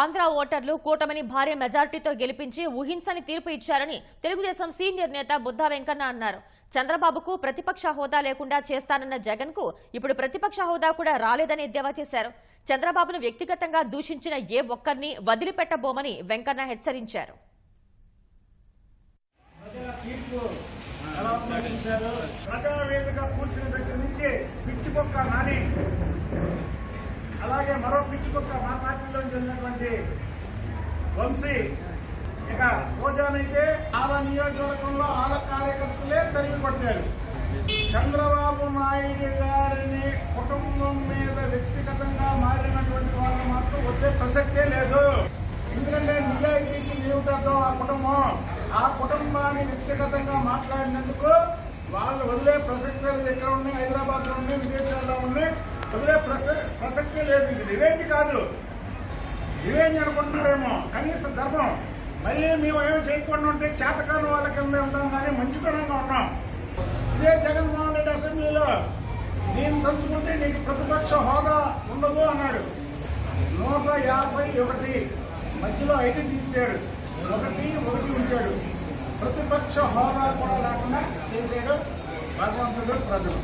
ఆంధ్ర ఓటర్లు కూటమిని భారీ మెజార్టీతో గెలిపించి ఊహించని తీర్పు ఇచ్చారని తెలుగుదేశం సీనియర్ నేత బుద్ధా వెంకన్న అన్నారు. చంద్రబాబుకు ప్రతిపక్ష హోదా లేకుండా చేస్తానన్న జగన్కు ఇప్పుడు ప్రతిపక్ష హోదా కూడా రాలేదని ఎద్దేవా చేశారు. చంద్రబాబును వ్యక్తిగతంగా దూషించిన ఏ ఒక్కరిని వదిలిపెట్టబోమని వెంకన్న హెచ్చరించారు. ప్రజావేదిక కూర్చున్న దగ్గర నుంచి పిచ్చిపొక్క నాని. అలాగే మరో పిచ్చిపొక్క మా పార్టీలో చెందినటువంటి వంశీ. ఇక రోజానైతే ఆల నియోజకవర్గంలో ఆల కార్యకర్తలే తరిమి కొట్టారు. చంద్రబాబు నాయుడు గారిని కుటుంబం మీద వ్యక్తిగతంగా మారినటువంటి వాళ్ళు మాత్రం వచ్చే ప్రసక్తే లేదు. ఎందుకంటే నిజాయితీకి నిలుపుతో ఆ కుటుంబం. ఆ కుటుంబాన్ని వ్యక్తిగతంగా మాట్లాడినందుకు వాళ్ళు వదిలే ప్రసక్తే ఎక్కడ ఉన్నాయి? హైదరాబాద్లో ఉన్నాయి? విదేశాల్లో ఉన్నాయి? వదిలే ప్రసక్తే లేదు. ఇది రివేంజ్ కాదు. రివేంజ్ అనుకుంటున్నారేమో. కనీస ధర్మం. మళ్ళీ మేము ఏమి చేయకుండా ఉంటే చేతకాని వాళ్ళ కింద ఉంటాం కానీ మంచితనంగా ఉన్నాం. ఇదే జగన్మోహన్ రెడ్డి అసెంబ్లీలో నేను తలుచుకుంటే నీకు ప్రతిపక్ష హోదా ఉండదు అన్నాడు. నూట యాభై ఒకటి మధ్యలో ఐటీ తీశాడు ఒకటి ఒకటి ఉంచాడు. ప్రతిపక్ష హోదా కూడా లేకుండా చేశాడు భగవంతుడు ప్రజలు.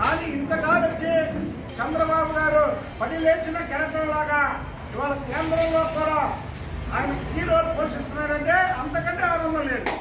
కానీ ఇంతకాలం వచ్చి చంద్రబాబు గారు పడి లేచిన కెరటం లాగా ఇవాళ కేంద్రంలో కూడా ఆయన కీ రోల్ పోషిస్తున్నారంటే అంతకంటే ఆనందం లేదు.